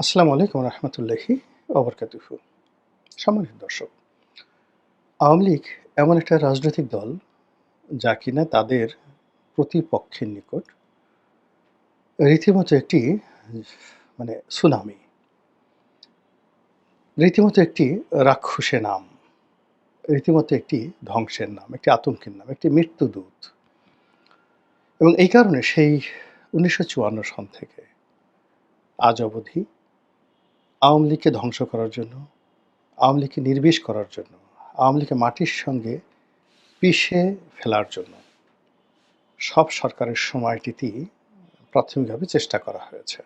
আসসালামু আলাইকুম রহমতুল্লাহি অবরকাতুহু সম্মানিত দর্শক, আওয়ামী লীগ এমন একটা রাজনৈতিক দল যা কিনা তাদের প্রতিপক্ষের নিকট রীতিমতো একটি মানে সুনামি। রীতিমতো একটি রাক্ষসে নাম, রীতিমতো একটি ধ্বংসের নাম, একটি আতঙ্কের নাম, একটি মৃত্যুদূত। এবং এই কারণে সেই উনিশশো চুয়ান্ন সন থেকে আজ অবধি আওয়ামী লীগকে ধ্বংস করার জন্য, আওয়ামী লীগকে নির্বিষ করার জন্য, আওয়ামী লীগকে মাটির সঙ্গে পিষে ফেলার জন্য সব সরকারের সময়টিতেই প্রাথমিকভাবে চেষ্টা করা হয়েছে।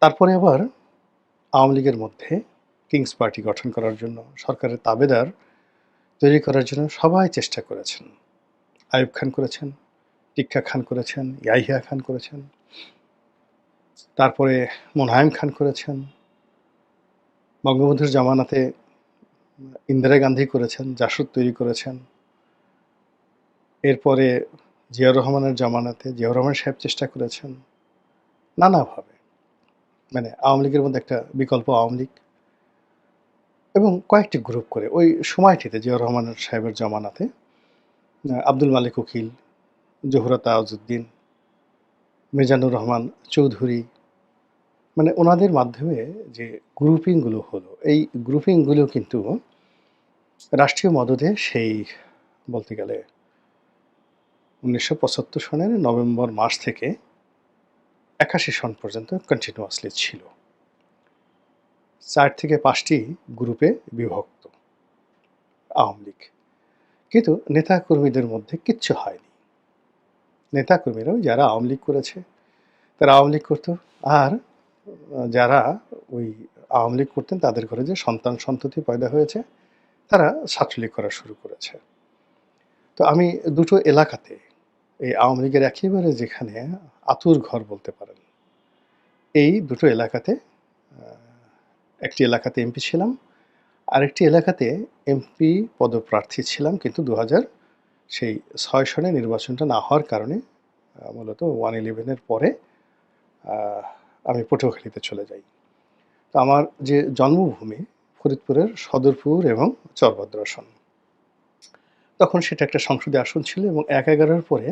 তারপরে আবার আওয়ামী লীগের মধ্যে কিংস পার্টি গঠন করার জন্য সরকারের তাবেদার তৈরি করার জন্য সবাই চেষ্টা করেছেন। আয়ুব খান করেছেন, টিক্কা খান করেছেন, ইয়াহিয়া খান করেছেন। তারপরে মোনায়েম খান করেছেন। বঙ্গবন্ধুর জামানাতে ইন্দিরা গান্ধী করেছেন, জাসুদ তৈরি করেছেন। এরপরে জিয়াউর রহমানের জামানাতে জিয়াউর রহমান সাহেব চেষ্টা করেছেন নানাভাবে। মানে আওয়ামী লীগের মধ্যে একটা বিকল্প আওয়ামী লীগ। এবং কয়েকটি গ্রুপ করে ওই সময়টিতে জিয়াউর রহমান সাহেবের জামানাতে আব্দুল মালিক উকিল জহুরা তাজউদ্দিন মিজানুর রহমান চৌধুরী মানে ওনাদের মাধ্যমে যে গ্রুপিংগুলো হলো, এই গ্রুপিংগুলো কিন্তু রাষ্ট্রীয় মদদে সেই বলতে গেলে উনিশশো পঁচাত্তর সনের নভেম্বর মাস থেকে একাশি সন পর্যন্ত কন্টিনিউয়াসলি ছিল। চার থেকে পাঁচটি গ্রুপে বিভক্ত আওয়ামী লীগ। কিন্তু নেতাকর্মীদের মধ্যে কিচ্ছু হয়নি। নেতাকর্মীরাও যারা আওয়ামী লীগ করেছে, তারা আওয়ামী লীগ করতো। আর যারা ওই আওয়ামী লীগ করতেন, তাদের ঘরে যে সন্তান সন্ততি পয়দা হয়েছে, তারা ছাত্রলীগ করা শুরু করেছে। তো আমি দুটো এলাকাতে এই আওয়ামী লীগের একেবারে যেখানে আতুর ঘর বলতে পারেন, এই দুটো এলাকাতে একটি এলাকাতে এমপি ছিলাম, আরেকটি এলাকাতে এমপি পদপ্রার্থী ছিলাম, কিন্তু দু হাজার সেই ছয় সনে নির্বাচনটা না হওয়ার কারণে মূলত ওয়ান ইলেভেনের পরে আমি পটুয়াখালীতে চলে যাই। তো আমার যে জন্মভূমি ফরিদপুরের সদরপুর এবং চরভদ্র আসন তখন সেটা একটা সংসদে আসন ছিল এবং এক এগারোর পরে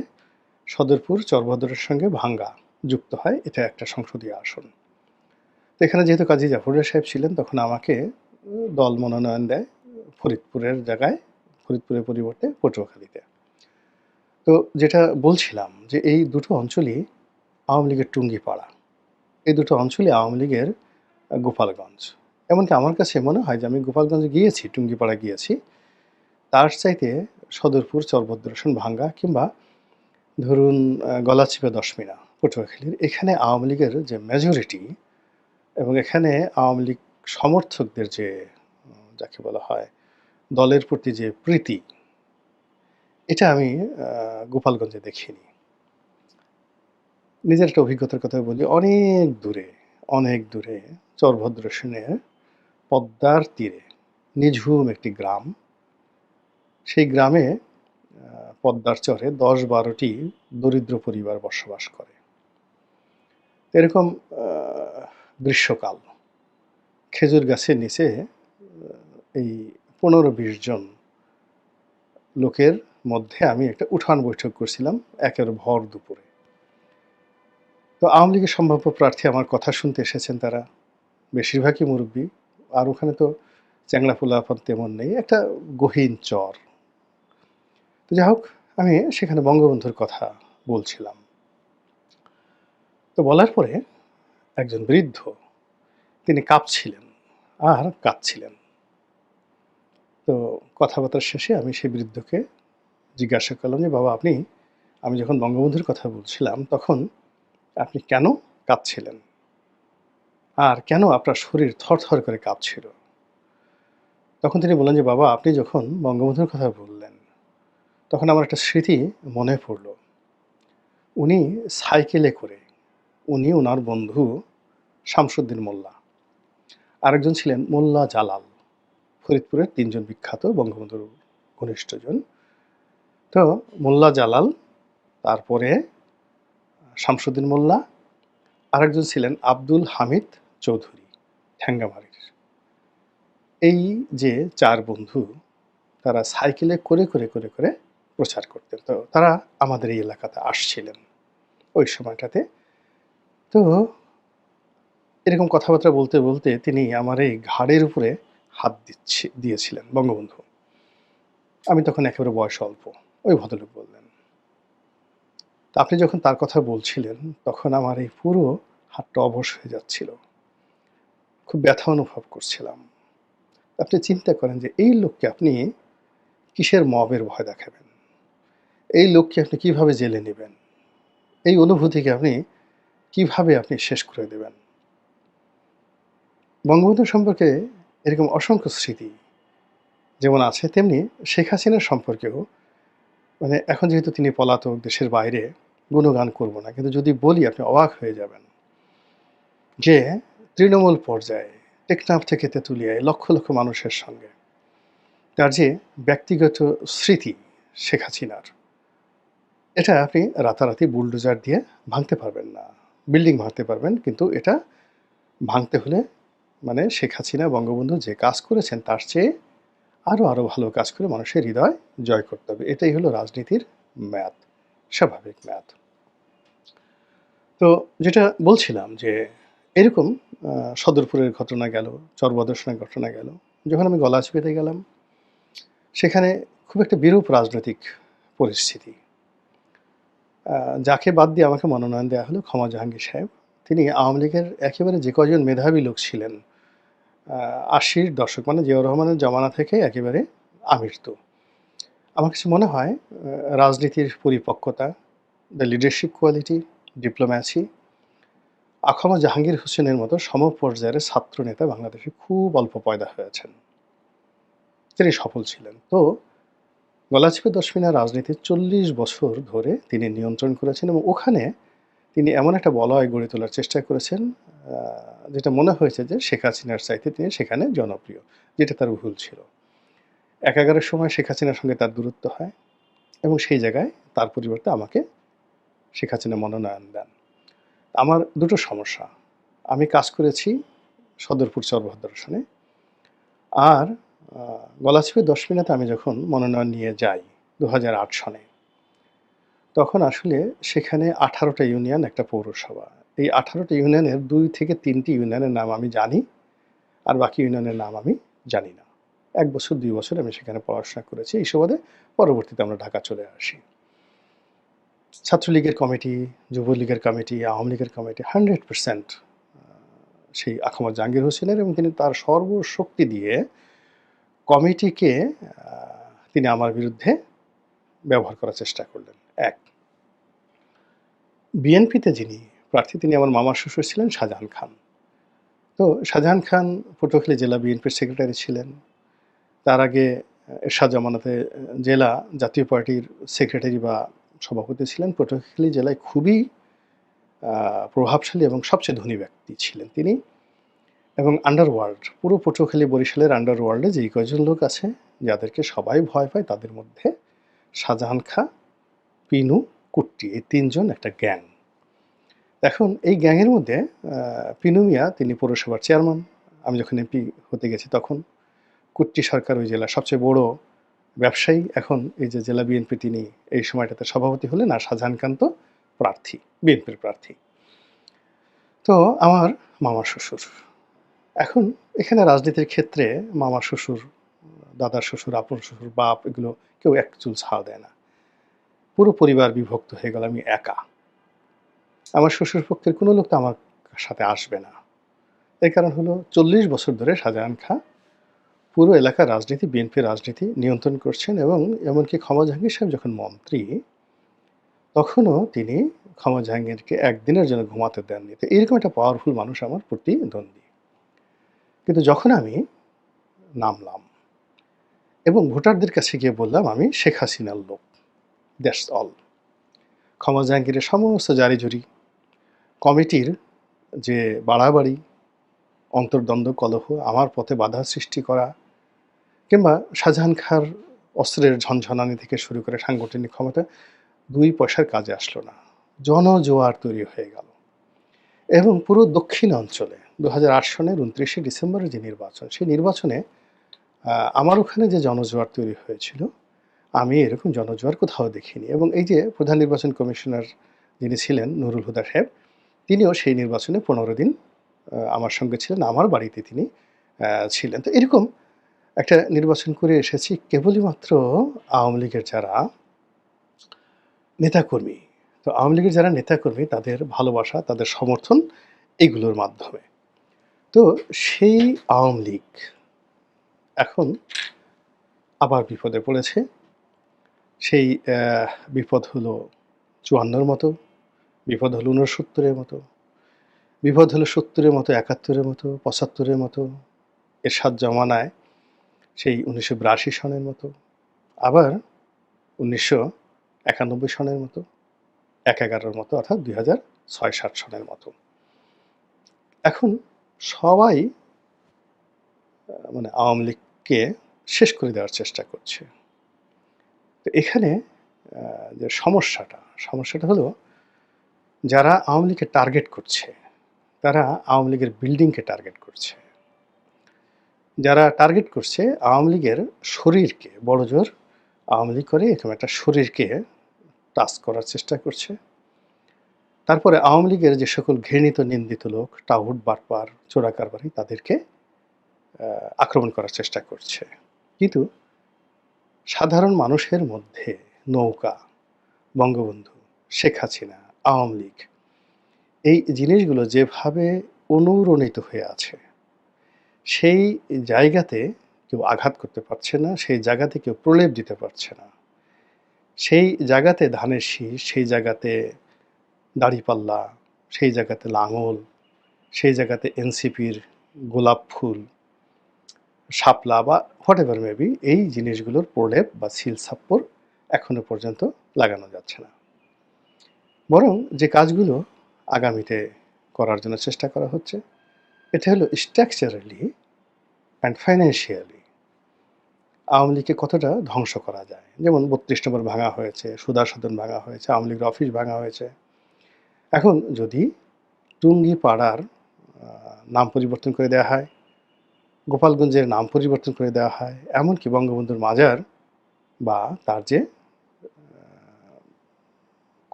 সদরপুর চরভদ্রের সঙ্গে ভাঙ্গা যুক্ত হয়, এটা একটা সংসদীয় আসন। তো এখানে যেহেতু কাজী জাফরুল্লাহ সাহেব ছিলেন, তখন আমাকে দল মনোনয়ন দেয় ফরিদপুরের জায়গায়, ফরিদপুরের পরিবর্তে পটুয়াখালীতে। তো যেটা বলছিলাম যে এই দুটো অঞ্চলই আওয়ামী লীগের টুঙ্গিপাড়া। এই দুটো অঞ্চলই আওয়ামী লীগের গোপালগঞ্জ। এমনকি আমার কাছে মনে হয় যে আমি গোপালগঞ্জে গিয়েছি, টুঙ্গিপাড়া গিয়েছি, তার চাইতে সদরপুর চরভদ্রসন ভাঙ্গা কিংবা ধরুন গলাচিপা, দশমিনা, পটুয়াখালীর এখানে আওয়ামী লীগের যে মেজরিটি এবং এখানে আওয়ামী লীগ সমর্থকদের যে যাকে বলা হয়, দলের প্রতি যে প্রীতি এটা আমি গোপালগঞ্জে দেখিনি। নিজের একটা অভিজ্ঞতার কথা বলি। অনেক দূরে অনেক দূরে, চরভদ্র সেনের পদ্মার তীরে, নিঝুম একটি গ্রাম। সেই গ্রামে পদ্মার চরে দশ বারোটি দরিদ্র পরিবার বসবাস করে। এরকম গ্রীষ্মকাল, খেজুর গাছের নিচে এই পনেরো বিশ জন লোকের মধ্যে আমি একটা উঠান বৈঠক করছিলাম একের ভর দুপুরে। তো আওয়ামী লীগের সম্ভাব্য প্রার্থী আমার কথা শুনতে এসেছেন তারা। বেশিরভাগই মুরব্বী। আর ওখানে তো চ্যাংড়া ফুলাফান তেমন নেই, একটা গহীন চর। তো যাই হোক, আমি সেখানে বঙ্গবন্ধুর কথা বলছিলাম। তো বলার পরে একজন বৃদ্ধ, তিনি কাঁপছিলেন, আর কাঁদছিলেন। তো কথাবার্তার শেষে আমি সেই বৃদ্ধকে জিজ্ঞাসা করলাম যে, বাবা, আপনি আমি যখন বঙ্গবন্ধুর কথা বলছিলাম, তখন আপনি কেন কাঁদছিলেন আর কেন আপনার শরীর থরথর করে কাঁপছিল? তখন তিনি বললেন যে, বাবা, আপনি যখন বঙ্গবন্ধুর কথা বললেন, তখন আমার একটা স্মৃতি মনে পড়ল। উনি সাইকেলে করে, উনি ওনার বন্ধু শামসুদ্দিন মোল্লা। আরেকজন ছিলেন মোল্লা জালাল। ফরিদপুরের তিনজন বিখ্যাত বঙ্গবন্ধুর ঘনিষ্ঠজন। তো মোল্লা জালাল, তারপরে শামসুদ্দিন মোল্লা, আরেকজন ছিলেন আব্দুল হামিদ চৌধুরী ঠ্যাঙ্গামারির এই যে চার বন্ধু, তারা সাইকেলে করে করে করে করে প্রচার করতেন। তো তারা আমাদের এই এলাকাতে আসছিলেন ওই সময়টাতে। তো এরকম কথাবার্তা বলতে বলতে তিনি আমার এই ঘাড়ের উপরে হাত দিচ্ছে, দিয়েছিলেন বঙ্গবন্ধু। আমি তখন একেবারে বয়স অল্প। ওই ভদ্রলোক বললেন আপনি যখন তার কথা বলছিলেন, তখন আমার এই পুরো হাতটা অবশ হয়ে যাচ্ছিল। খুব ব্যথা অনুভব করছিলাম। আপনি চিন্তা করেন যে, এই লোককে আপনি কিসের মবের ভয় দেখাবেন? এই লোককে আপনি কীভাবে জেলে নেবেন? এই অনুভূতিকে আপনি কীভাবে আপনি শেষ করে দেবেন? বঙ্গবন্ধু সম্পর্কে এরকম অসংখ্য স্মৃতি যেমন আছে, তেমনি শেখ হাসিনার সম্পর্কেও মানে এখন যেহেতু তিনি পলাতক দেশের বাইরে, গুণগান করব না। কিন্তু যদি বলি, আপনি অবাক হয়ে যাবেন যে তৃণমূল পর্যায়ে, টেকনাফ থেকে তেঁতুলিয়ায় লক্ষ লক্ষ মানুষের সঙ্গে তার যে ব্যক্তিগত স্মৃতি শেখ হাসিনার, এটা আপনি রাতারাতি বুলডোজার দিয়ে ভাঙতে পারবেন না। বিল্ডিং ভাঙতে পারবেন, কিন্তু এটা ভাঙতে হলে মানে শেখ হাসিনা বঙ্গবন্ধু যে কাজ করেছেন, তার চেয়ে আরও আরও ভালো কাজ করে মানুষের হৃদয় জয় করতে হবে। এটাই হলো রাজনীতির ম্যাথ, স্বাভাবিক ম্যাথ। তো যেটা বলছিলাম যে এরকম সদরপুরের ঘটনা গেল চরবদর্শনের ঘটনা গেল। যখন আমি গলা পেতে গেলাম, সেখানে খুব একটা বিরূপ রাজনৈতিক পরিস্থিতি। যাকে বাদ দিয়ে আমাকে মনোনয়ন দেওয়া হলো ক্ষমা জাহাঙ্গীর সাহেব। তিনি আওয়ামী লীগের একেবারে যে কজন মেধাবী লোক ছিলেন আশির দশক মানে জিয়াউর রহমানের জমানা থেকে একেবারে আমৃত্যু আমার কাছে মনে হয় রাজনীতির পরিপক্কতা দ্য লিডারশিপ কোয়ালিটি ডিপ্লোম্যাসি আখমা জাহাঙ্গীর হোসেনের মতো সমপর্যায়ের ছাত্র নেতা বাংলাদেশে খুব অল্প পয়দা হয়েছেন। তিনি সফল ছিলেন। তো গলাচিপে দশমিনা রাজনীতির চল্লিশ বছর ধরে তিনি নিয়ন্ত্রণ করেছেন এবং ওখানে তিনি এমন একটা বলয় গড়ে তোলার চেষ্টা করেছেন যেটা মনে হয়েছে যে শেখ হাসিনার চাইতে তিনি সেখানে জনপ্রিয়, যেটা তার ভুল ছিল। একাগারের সময় শেখ হাসিনার সঙ্গে তার দূরত্ব হয় এবং সেই জায়গায় তার পরিবর্তে আমাকে শেখ হাসিনা মনোনয়ন দেন। আমার দুটো সমস্যা। আমি কাজ করেছি সদরপুর চরভদ্রসনে আর গলাচিপে দশ মিনিটে আমি যখন মনোনয়ন নিয়ে যাই দু সনে, তখন আসলে সেখানে আঠারোটা ইউনিয়ন, একটা পৌরসভা। এই আঠারোটি ইউনিয়নের দুই থেকে তিনটি ইউনিয়নের নাম আমি জানি, আর বাকি ইউনিয়নের নাম আমি জানি না। এক বছর, দুই বছর আমি সেখানে পড়াশোনা করেছি। এই সুবাদে পরবর্তীতে আমরা ঢাকা চলে আসি। ছাত্রলীগের কমিটি, যুবলীগের কমিটি, আওয়ামী লীগের কমিটি, হান্ড্রেড পার্সেন্ট সেই আখমদ জাহাঙ্গীর হোসেনের এবং তিনি তার সর্বশক্তি দিয়ে কমিটিকে তিনি আমার বিরুদ্ধে ব্যবহার করার চেষ্টা করলেন। এক, বিএনপিতে যিনি প্রার্থী তিনি আমার মামার শ্বশুর ছিলেন শাহজাহান খান। তো শাহজাহান খান পটুয়াখালী জেলা বিএনপির সেক্রেটারি ছিলেন। তার আগে এরশাদ জামানাতে জেলা জাতীয় পার্টির সেক্রেটারি বা সভাপতি ছিলেন। পটুয়াখালী জেলায় খুবই প্রভাবশালী এবং সবচেয়ে ধনী ব্যক্তি ছিলেন তিনি। এবং আন্ডারওয়ার্ল্ড পুরো পটুয়াখালী বরিশালের আন্ডারওয়ার্ল্ডে যেই কয়জন লোক আছে, যাদেরকে সবাই ভয় পায়, তাদের মধ্যে শাহজাহান খা, পিনু, কুট্টি, এই তিনজন একটা গ্যাং এখন এই গ্যাংয়ের মধ্যে আহ, পিনু মিয়া তিনি পৌরসভার চেয়ারম্যান। আমি যখন এমপি হতে গেছি তখন কুট্টি সরকার ওই জেলার সবচেয়ে বড় ব্যবসায়ী এখন এই যে জেলা বিএনপি তিনি এই সময়টাতে সভাপতি হলেন আর শাহজাহান খান তো প্রার্থী বিএনপির প্রার্থী। তো আমার মামার শ্বশুর। এখন এখানে রাজনীতির ক্ষেত্রে মামার শ্বশুর দাদার শ্বশুর আপন শ্বশুর বাপ এগুলো কেউ এক চুল ছাড় দেয় না। পুরো পরিবার বিভক্ত হয়ে গেল আমি একা। আমার শ্বশুর পক্ষের কোনো লোক তো আমার সাথে আসবে না। এর কারণ হলো চল্লিশ বছর ধরে শাহজাহান খাঁ পুরো এলাকার রাজনীতি বিএনপি রাজনীতি নিয়ন্ত্রণ করছেন এবং এমনকি ক্ষমা জাহাঙ্গীর সাহেব যখন মন্ত্রী, তখনও তিনি ক্ষমা জাহাঙ্গীরকে একদিনের জন্য ঘুমাতে দেননি। তো এরকম একটা পাওয়ারফুল মানুষ আমার প্রতিদ্বন্দ্বী। কিন্তু যখন আমি নামলাম এবং ভোটারদের কাছে গিয়ে বললাম, আমি শেখ হাসিনার লোক দ্যাটস অল ক্ষমা জাহাঙ্গীরের সমস্ত জারি জারিজুরি কমিটির যে বাড়াবাড়ি, অন্তর্দ্বন্দ্ব, কলহ, আমার পথে বাধা সৃষ্টি করা কিংবা শাহজাহান খাঁর অস্ত্রের ঝনঝনানি থেকে শুরু করে সাংগঠনিক ক্ষমতা, দুই পয়সার কাজে আসলো না। জনজোয়ার তৈরি হয়ে গেল। এবং পুরো দক্ষিণ অঞ্চলে দু হাজার আট সনের উনত্রিশে ডিসেম্বরের যে নির্বাচন, সেই নির্বাচনে আমার ওখানে যে জনজোয়ার তৈরি হয়েছিল, আমি এরকম জনজোয়ার কোথাও দেখিনি। এবং এই যে প্রধান নির্বাচন কমিশনার যিনি ছিলেন, নুরুল হুদা সাহেব তিনিও সেই নির্বাচনে পনেরো দিন আমার সঙ্গে ছিলেন, আমার বাড়িতে তিনি ছিলেন। তো এরকম একটা নির্বাচন করে এসেছি কেবলই মাত্র আওয়ামী লীগের যারা নেতাকর্মী। তো আওয়ামী লীগের যারা নেতাকর্মী, তাদের ভালোবাসা, তাদের সমর্থন এগুলোর মাধ্যমে। তো সেই আওয়ামী লীগ এখন আবার বিপদে পড়েছে। সেই বিপদ হলো চুয়ান্নর মতো। বিপদ হলো ঊনসত্তরের মতো। বিপদ হলো সত্তরের মতো, একাত্তরের মতো, পঁচাত্তরের মতো। এর এরশাদ জমানায় সেই উনিশশো বিরাশি সনের মতো। আবার উনিশশো একানব্বই সনের মতো, এক এগারোর মতো, অর্থাৎ দুই হাজার ছয় সাত সনের মতো। এখন সবাই মানে আওয়ামী লীগকে শেষ করে দেওয়ার চেষ্টা করছে। তো এখানে যে সমস্যাটা সমস্যাটা হলো যারা আওয়ামী লীগকে টার্গেট করছে, তারা আওয়ামী লীগের বিল্ডিংকে টার্গেট করছে। যারা টার্গেট করছে আওয়ামী লীগের শরীরকে বড় জোর আওয়ামী লীগ করে এরকম একটা শরীরকে টাচ করার চেষ্টা করছে। তারপরে আওয়ামী লীগের যে সকল ঘৃণিত, নিন্দিত লোক, টাউট, বাটপার চোরাকারবারি তাদেরকে আক্রমণ করার চেষ্টা করছে। কিন্তু সাধারণ মানুষের মধ্যে নৌকা, বঙ্গবন্ধু, শেখ হাসিনা আওয়ামী লীগ। এই জিনিসগুলো যেভাবে অনুরণিত হয়ে আছে, সেই জায়গাতে কেউ আঘাত করতে পারছে না, সেই জায়গাতে কেউ প্রলেপ দিতে পারছে না। সেই জায়গাতে ধানের শীষ, সেই জায়গাতে দাড়িপাল্লা, সেই জায়গাতে লাঙল, সেই জায়গাতে এনসিপির গোলাপ ফুল, শাপলা বা হোয়াট এভার মেবি এই জিনিসগুলোর প্রলেপ বা সিল সাপ্পর এখনও পর্যন্ত লাগানো যাচ্ছে না। বরং যে কাজগুলো আগামীতে করার জন্য চেষ্টা করা হচ্ছে, এটা হলো স্ট্রাকচারালি অ্যান্ড ফাইন্যান্সিয়ালি আওয়ামী লীগকে কতটা ধ্বংস করা যায়। যেমন বত্রিশ নম্বর ভাঙা হয়েছে সুদা সদন ভাঙা হয়েছে, আওয়ামী লীগের অফিস ভাঙা হয়েছে। এখন যদি টুঙ্গি পাড়ার নাম পরিবর্তন করে দেওয়া হয়, গোপালগঞ্জের নাম পরিবর্তন করে দেওয়া হয়, এমনকি বঙ্গবন্ধুর মাজার বা তার যে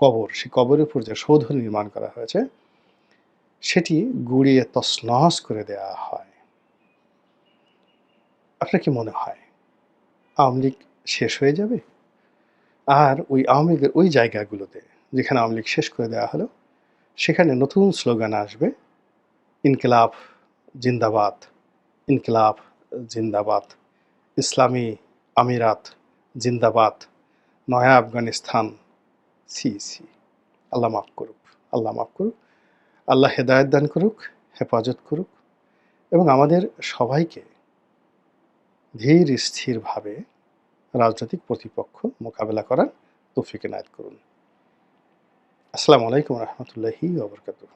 কবর, সেই কবরের উপর যে সৌধ নির্মাণ করা হয়েছে, সেটি গুড়িয়ে তছনছ করে দেওয়া হয়। আপনার কি মনে হয়, আওয়ামী লীগ শেষ হয়ে যাবে? আর ওই আওয়ামী লীগের ওই জায়গাগুলোতে, যেখানে আওয়ামী লীগ শেষ করে দেওয়া হলো, সেখানে নতুন স্লোগান আসবে, ইনকিলাব জিন্দাবাদ ইনকিলাব জিন্দাবাদ, ইসলামী আমিরাত জিন্দাবাদ, নয়া আফগানিস্তান সি সি। আল্লাহ মাফ করুক, আল্লাহ মাফ করুক। আল্লাহ হেদায়ত দান করুক, হেফাজত করুক এবং আমাদের সবাইকে ধীর, স্থিরভাবে রাজনৈতিক প্রতিপক্ষ মোকাবেলা করার তৌফিক এনায়ত করুন। আসসালামু আলাইকুম রহমতুল্লাহি ওবরকাতুহ